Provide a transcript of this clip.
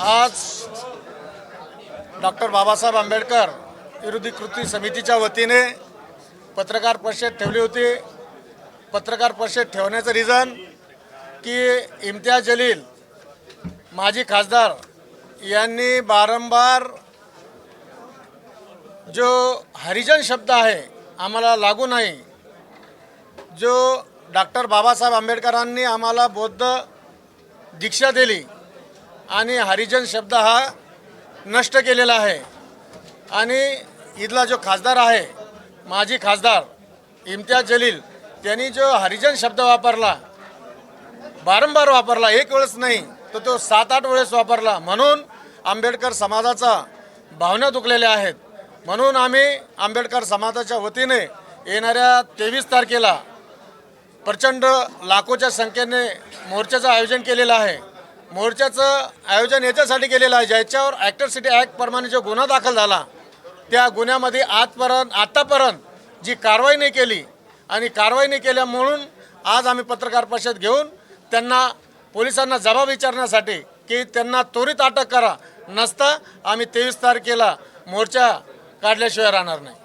आज डॉक्टर बाबासाहेब आंबेडकर विरोधी कृती समितीच्या वतीने पत्रकार परिषद ठेवली होती. पत्रकार परिषद ठेवण्याचं रिझन की इम्तियाज जलील माजी खासदार यांनी वारंवार जो हरिजन शब्द आहे आम्हाला लागू नाही. जो डॉक्टर बाबासाहेब आंबेडकरांनी आम्हाला बौद्ध दीक्षा दिली आणि हरिजन शब्द हा नष्ट केलेला आहे. आणि इथला जो खासदार आहे माजी खासदार इम्तियाज जलील त्यांनी जो हरिजन शब्द वापरला वारंवार वापरला एक वेळेस नाही तर तो सात आठ वेळेस वापरला. म्हणून आंबेडकर समाजाचा भावना दुखलेल्या आहेत. म्हणून आम्ही आंबेडकर समाजाच्या वतीने येणाऱ्या तेवीस तारखेला प्रचंड लाखोच्या संख्येने मोर्चाचं आयोजन केलेलं आहे. मोर्चाचं आयोजन याच्यासाठी केलेलं आहे ज्याच्यावर ॲक्टरसिटी ॲक्टप्रमाणे जो गुन्हा दाखल झाला त्या गुन्ह्यामध्ये आजपर्यंत आत्तापर्यंत जी कारवाई नाही केली आणि कारवाई नाही केल्या म्हणून आज आम्ही पत्रकार परिषद घेऊन त्यांना पोलिसांना जबाब विचारण्यासाठी की त्यांना त्वरित अटक करा. नसता आम्ही तेवीस तारखेला मोर्चा काढल्याशिवाय राहणार नाही.